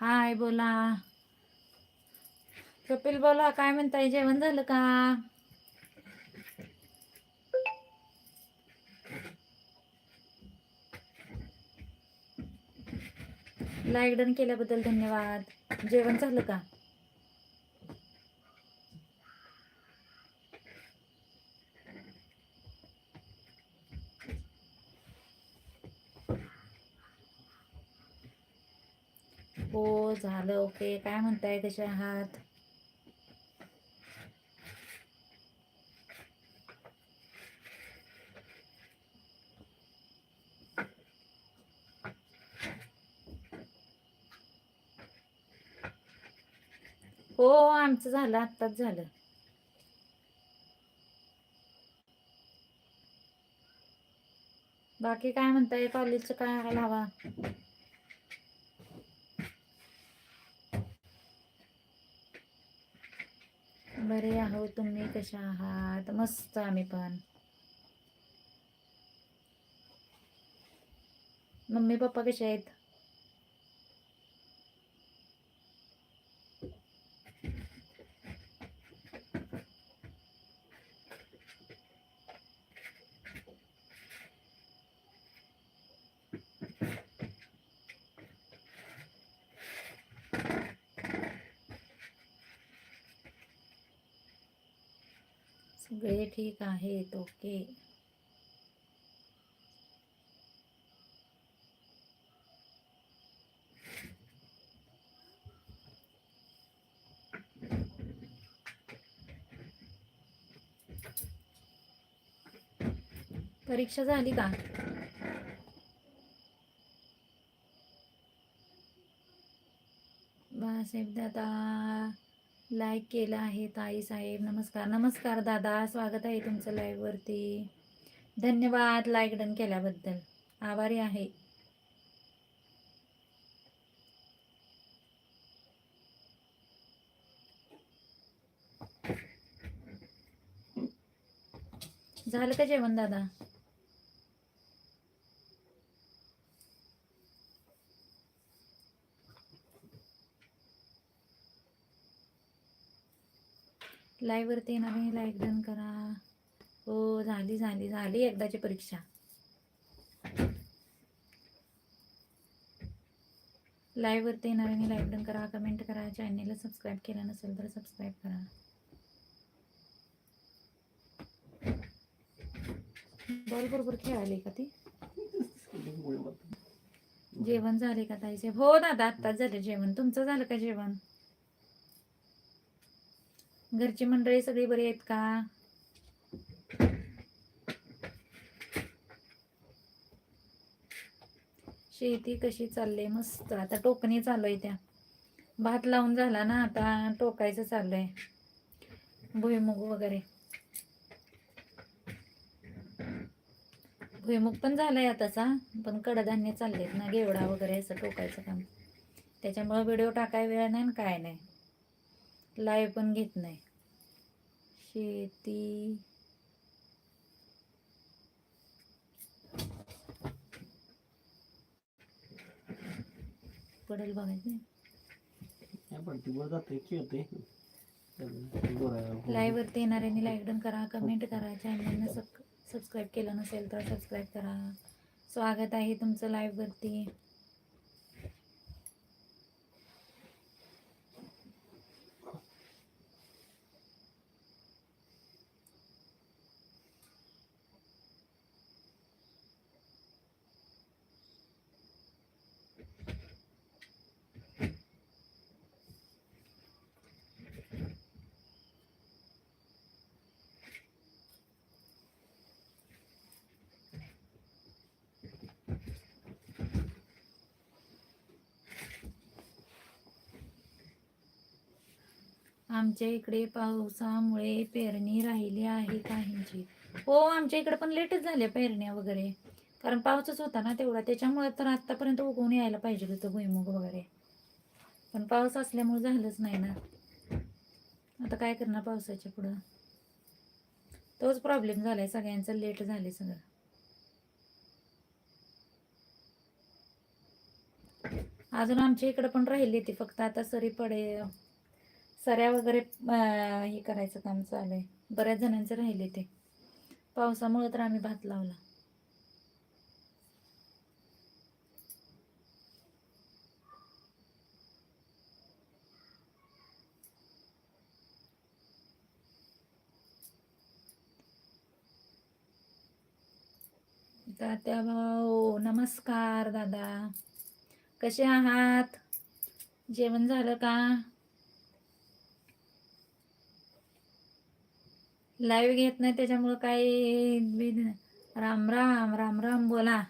हाय बोला. कपिल बोला. काय म्हणताय? जेवण झालं का? लाईक डन केल्याबद्दल धन्यवाद. जेवण झालं का? हो झालं ओके. काय म्हणताय? कसे आहात? हो आमचं झालं आत्ताच झालं. बाकी काय म्हणताय? कॉलेजचं काय लावा? बरे तुम्ही कशा आहात? मस्त आम्ही पण. मम्मी पप्पा कसे आहेत? सगळे ठीक आहेत ओके. परीक्षा झाली का? बाळासाहेब दादा लाईक केलं आहे ताई साहेब. नमस्कार. नमस्कार दादा. स्वागत आहे तुमचं लाईव्हवरती धन्यवाद लाईक डन केल्याबद्दल. आभारी आहे. झालं का जेवण दादा? लाईववरती येणार आहे लाईक डन करा. हो झाली झाली झाली एकदाची परीक्षा. लाईववरती येणार आहे लाईक डन करा कमेंट करा चॅनेलला सबस्क्राईब केलं नसेल तर सबस्क्राईब करा. बॉल बरोबर खेळाली का ती? जेवण झाले का ताईचे हो दादा आत्ताच झालं जेवण. तुमचं झालं का जेवण? घरची मंडळी सगळी बरी आहेत का? शेती कशी चालली मस्त. आता टोकणी चालू आहे त्या. भात लावून झाला ना आता टोकायचं चाललंय भुईमुग वगैरे. भुईमुग पण झालाय आताचा पण कडधान्य चाललेत ना गेवडा वगैरे असं टोकायचं काम. त्याच्यामुळं व्हिडिओ टाकाय वेळ नाही काय नाही. लाईव्ह पण घेत नाही. शेती. पडेल बघायचं लाईव्ह वरती येणाऱ्यांनी लाईक डन करा कमेंट करा. चॅनलनं सब सबस्क्राईब केलं नसेल तर सबस्क्राईब करा. स्वागत आहे तुमचं लाईव्ह वरती. आमच्या इकडे पावसामुळे पेरणी राहिली आहे काहींची. हो आमच्या इकडे पण लेटच झाल्या पेरण्या वगैरे. कारण पाऊसच होता ना तेवढा. त्याच्यामुळे तर आतापर्यंत उगवून यायला पाहिजे होतं भुईमुग वगैरे. पण पाऊस असल्यामुळे झालंच नाही ना. आता काय करणार पावसाच्या पुढं? तोच प्रॉब्लेम झालाय. सगळ्यांचं लेट झाले सगळं. अजून आमच्या इकडं पण राहिली ती. फक्त आता सरी पडे सऱ्या वगैरे हे करायचं काम चालू आहे. बऱ्याच जणांचे राहिले ते. पावसामुळे तर आम्ही भात लावला. तात्या भाऊ नमस्कार दादा. कसे आहात? जेवण झालं का? लाईव्ह घेत नाही त्याच्यामुळं काही. राम राम राम राम बोला.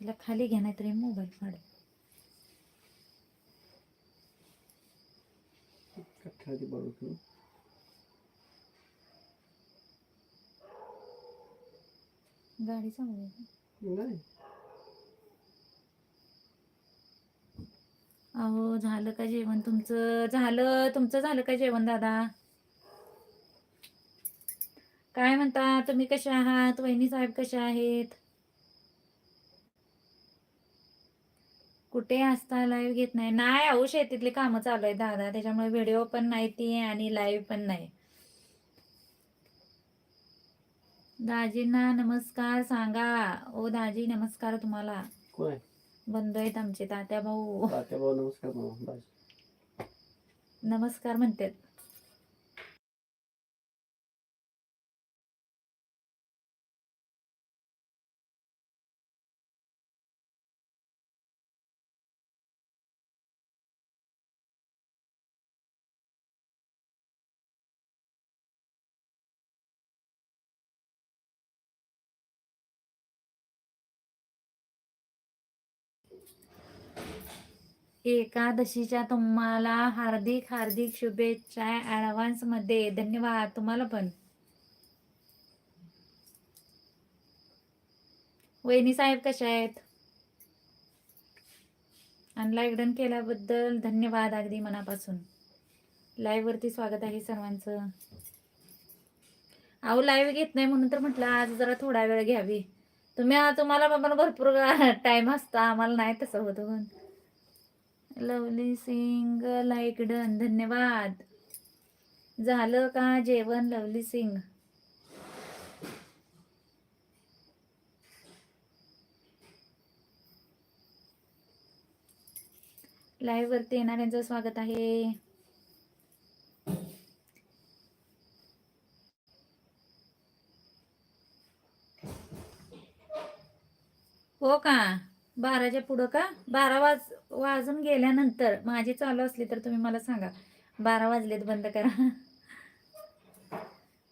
तिला खाली घ्या नाही तरी मोबाईल काढ गाडी आहे नाही. अहो झालं का जेवण तुमचं? झालं. तुमचं झालं का जेवण दादा? काय म्हणता? तुम्ही कशा आहात? वहिनी साहेब कशा आहेत? कुठे असता लाईव्ह घेत नाही? नाही अहो शेतीतली कामं चालू आहेत दादा. त्याच्यामुळे व्हिडिओ पण नाही ती आणि लाईव्ह पण नाही. दाजींना नमस्कार सांगा. ओ दाजी नमस्कार तुम्हाला. कोण? बंधू आहेत आमचे. तात्या भाऊ तात्या भाऊ नमस्कार भाऊ बाय. नमस्कार म्हणतात. एकादशीच्या तुम्हाला हार्दिक हार्दिक शुभेच्छा ऍडव्हान्समध्ये. धन्यवाद तुम्हाला पण. वहिनी साहेब कशा आहेत? आणि लाईक डन केल्याबद्दल धन्यवाद अगदी मनापासून. लाईव्ह वरती स्वागत आहे सर्वांचं. अहो लाईव्ह घेत नाही म्हणून तर म्हटलं आज जरा थोडा वेळ घ्यावी. तुम्ही तुम्हाला पण भरपूर टाइम असता. आम्हाला नाही तसं होतं पण. लवली सिंग लाईक डन धन्यवाद. झालं का जेवण लवली सिंग लाईव्ह वरती येणाऱ्यांचं स्वागत आहे. हो का? बाराच्या पुढं का? बारा वाज वाजून गेल्यानंतर माझी चालू असली तर तुम्ही मला सांगा. बारा वाजलेत बंद करा.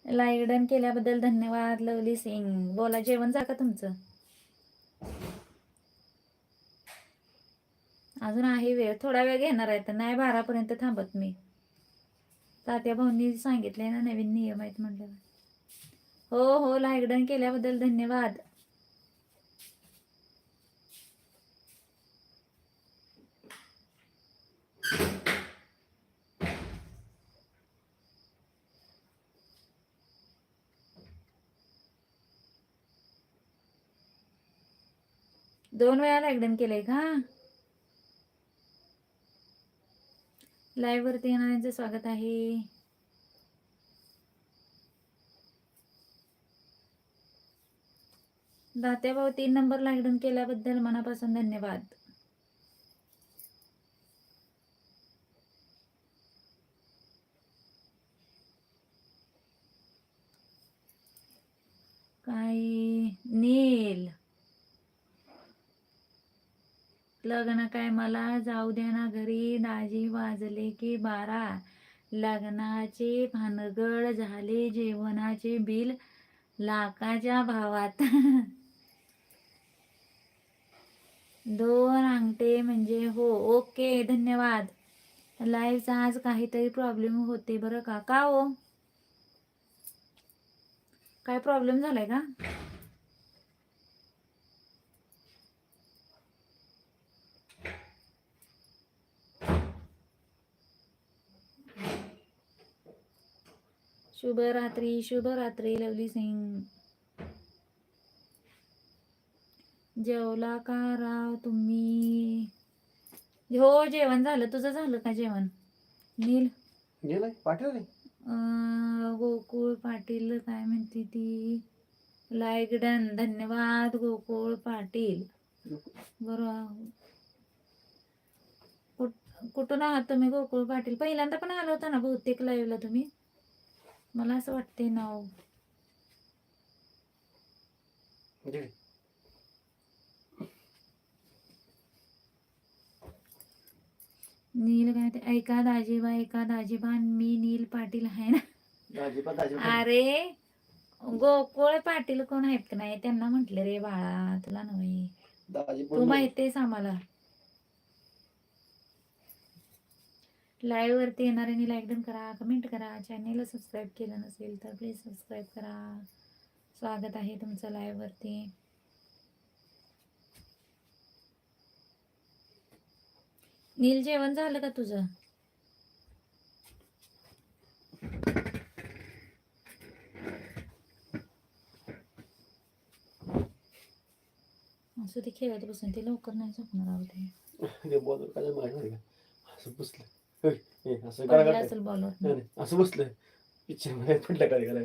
लाईक डन केल्याबद्दल धन्यवाद लवली सिंग बोला जेवण जा का तुमचं? अजून आहे वेळ. थोडा वेळ घेणार आहे तर नाही बारापर्यंत थांबत मी. तात्या भाऊंनी सांगितले ना नवीन नियम आहेत म्हटल्यावर हो हो लाईक डन केल्याबद्दल धन्यवाद. दोन वेळा लाईकडन केलंय का? लाईव्ह वरती येणाऱ्यांचं स्वागत आहे. दात्या भाऊ तीन नंबर लाईकडन केल्याबद्दल मनापासून धन्यवाद काय नील लग्न काय मला जाऊ द्या ना घरी. दाजी वाजले की बारा. लग्नाचे भानगड झाले जेवणाचे बिल लाखाच्या भावात. दोन अंगठे म्हणजे हो ओके धन्यवाद. लाईव्हचा आज काहीतरी प्रॉब्लेम होते बरं का? का हो? काय प्रॉब्लेम झालाय का? शुभ रात्री शुभ रात्री लवली सिंग. जेवला का राव तुम्ही? हो जेवण झालं. तुझं झालं का जेवण? नील? गेलाय. गोकुळ पाटील काय म्हणते ती? लाईक डन धन्यवाद गोकुळ पाटील. बरं कुठ- कुठून आहात तुम्ही गोकुळ पाटील? पहिल्यांदा पण आलो होता ना बहुतेक लाईव्हला तुम्ही? मला असं वाटते नाव रे. नील काय ते ऐका दाजीबा ऐका दाजीबा मी नील पाटील आहे ना. अरे गोकुळ पाटील कोण आहेत का नाही? त्यांना म्हटले रे बाळा तुला नव्हे. तू माहितीयेस आम्हाला. लाईव्ह वरती येणाऱ्यांनी लाईक डन करा कमेंट करा चॅनेलला सबस्क्राईब केलं नसेल तर प्लीज सबस्क्राईब करा. स्वागत आहे तुमचं लाईव्ह वरती नील जेवण झालं का तुझं? असं ते खेळत बसून ते लवकर नाही झोपणार आहोत काय असं बसलं असेल बॉलवर असं पिक्चरमध्ये पडलं काय काय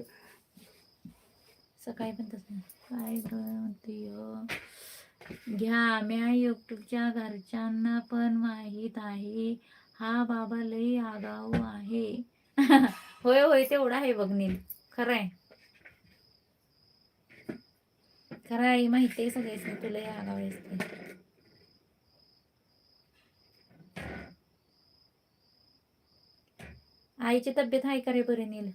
सकाळी पण तसं काय म्हणते घ्या म्या युट्यूबच्या घरच्यांना पण माहीत आहे हा बाबा लई आगाऊ आहे. होय होय तेवढा आहे बघ नील. खरं आहे. खरं आहे माहिती आहे सगळ्याच तुला लई आगाऊ आहेस ते. आईची तब्येत आहे का रे बरे नील?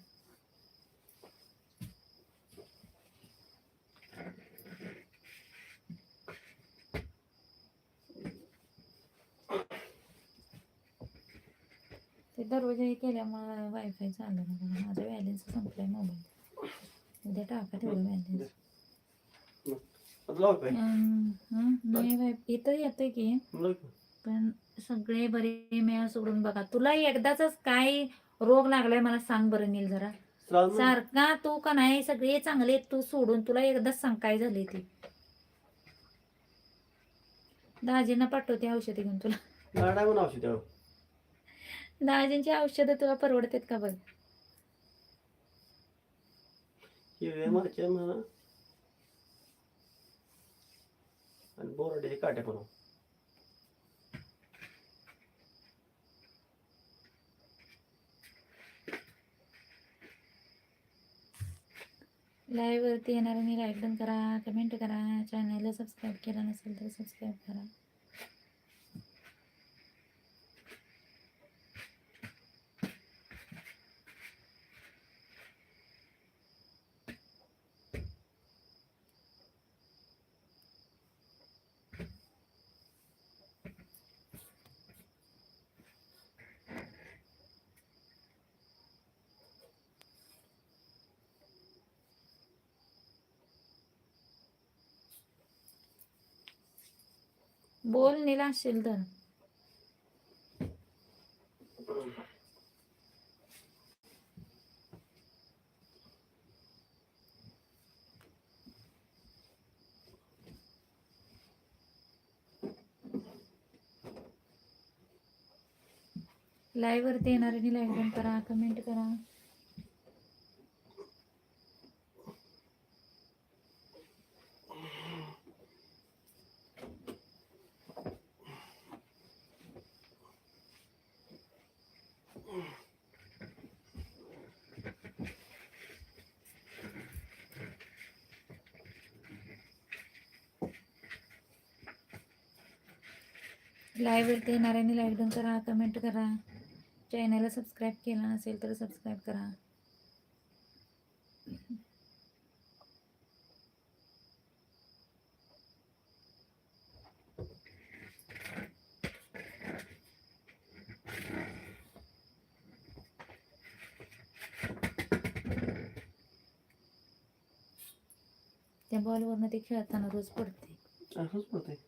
ते दरवाजा हे केल्यामुळं वायफाय चाललं ना बघा. माझा बॅलन्स संपलाय मोबाईल उद्या टाका तेवढं बॅलन्स नाही इथं लाव की. पण सगळे बरे मेळा सोडून बघा. तुला एकदाच काय रोग लागलाय मला सांग बरं नील जरा. सारखा तू का नाही? सगळे चांगले तू सोडून तुला एकदाच सांग काय झाले ते. दाजींना पाठवते औषधी घेऊन तुला. औषध आहे. दाजींची औषधं तुला परवडतात का बघ? बोराडे काट्या पण लाईव्हवरती येणार येणाऱ्यांनी लाईक पण करा कमेंट करा चॅनलला सबस्क्राईब केला नसेल तर सबस्क्राईब करा. बोल नीला असशील तर लाईव्ह वरती येणाऱ्यांनी लाईक पण करा कमेंट करा. लाईव्ह वरती येणाऱ्यांनी लाईक पण करा कमेंट करा. चॅनलला सबस्क्राईब केला नसेल तर सबस्क्राईब करा. त्या बॉलवरनं ते खेळताना रोज पडते. रोज पडते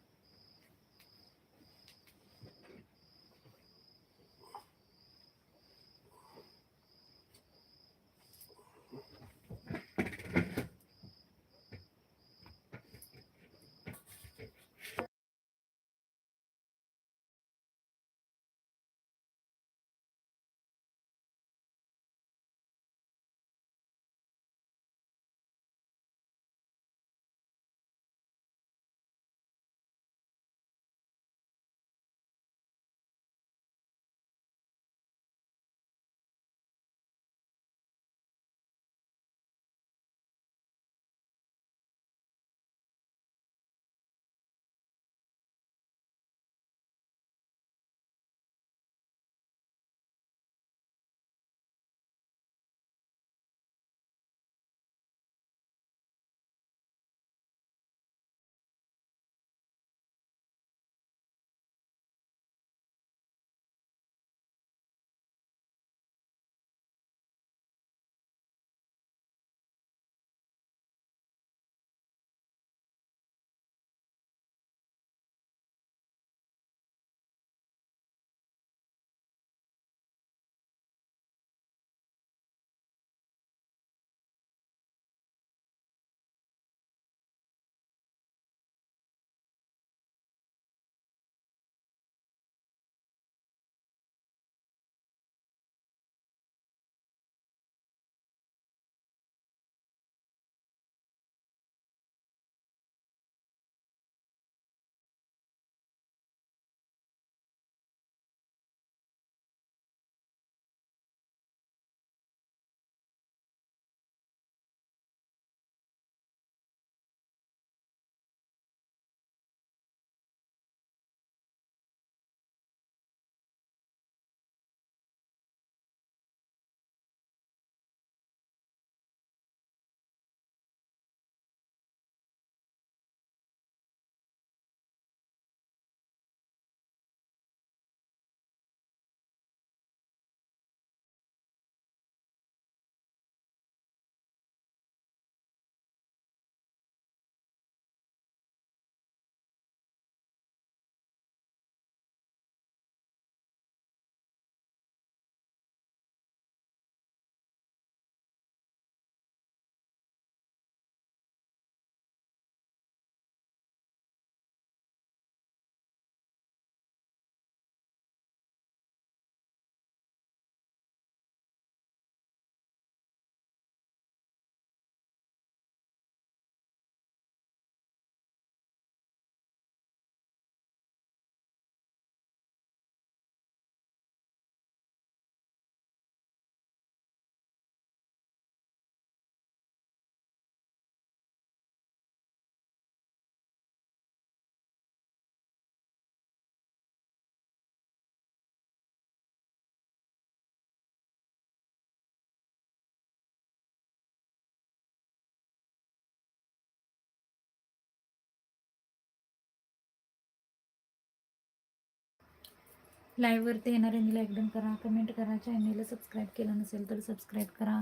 लाईव्हवरती येणाऱ्यांनी लाईक डन करा कमेंट करा चॅनेलला सबस्क्राईब केलं नसेल तर सबस्क्राईब करा.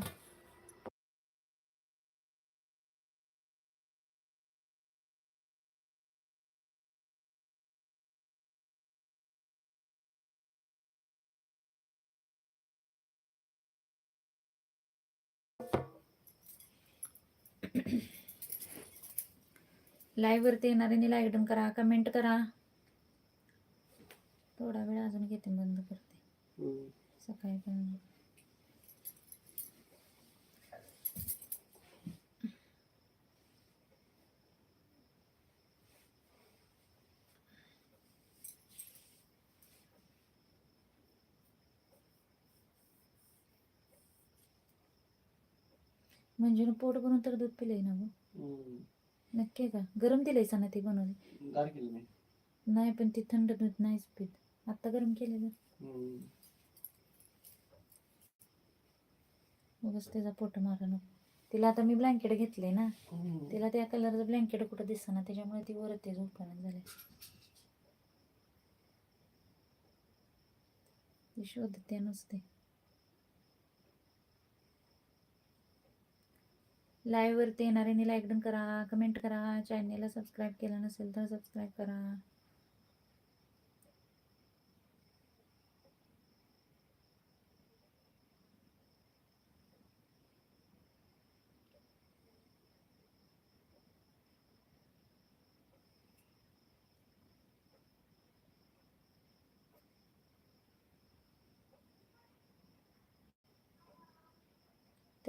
लाईव्हवरती येणाऱ्यांनी लाईक डन करा कमेंट करा. थोडा वेळ अजून घेते बंद करते. सकाळी पण. म्हणजे पोट भरून तर दूध पिलंय ना गं. नक्की का? गरम दिलंयसा ना ती बनवली नाही पण ती थंड दूध नाहीच पित. आता गरम केलेलं. हम्म. उगाच त्याचा पोट मारा नको तिला आता मी ब्लँकेट घेतले ना. तिला त्या कलरचं ब्लँकेट कुठं दिसना त्याच्यामुळे ती वर ते झोपणं झाले शोधते नुसते. लाईव्हवरती येणाऱ्यांनी लाईक डन करा कमेंट करा. चॅनेलला सबस्क्राईब केलं नसेल तर सबस्क्राईब करा.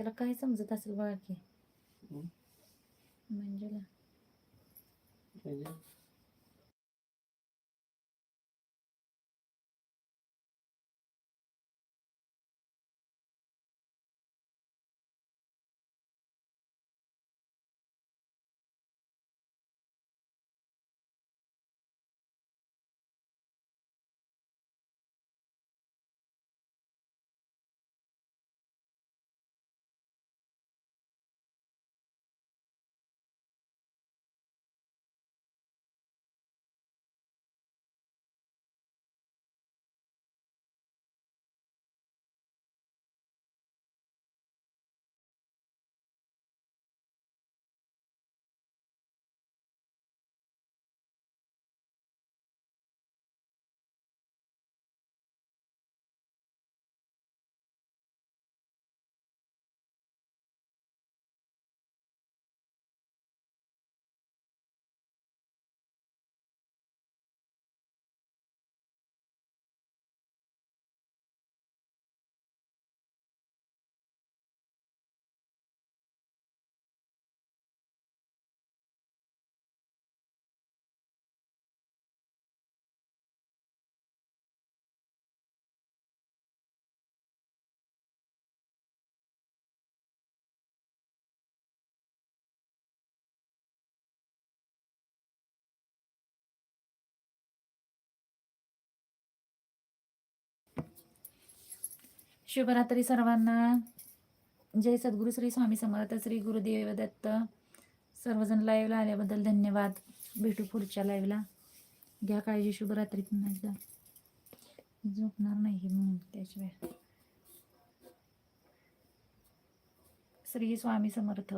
त्याला काय समजत असेल बघा की. मंजुला. शुभरात्री सर्वांना. जय सद्गुरू श्री स्वामी समर्थ श्री गुरुदेव दत्त. सर्वजण लाईव्हला आल्याबद्दल धन्यवाद. भेटू पुढच्या लाईव्हला घ्या काळजी शुभरात्री पुन्हा एकदा. झोपणार नाही म्हणून त्याशिवाय श्री स्वामी समर्थ.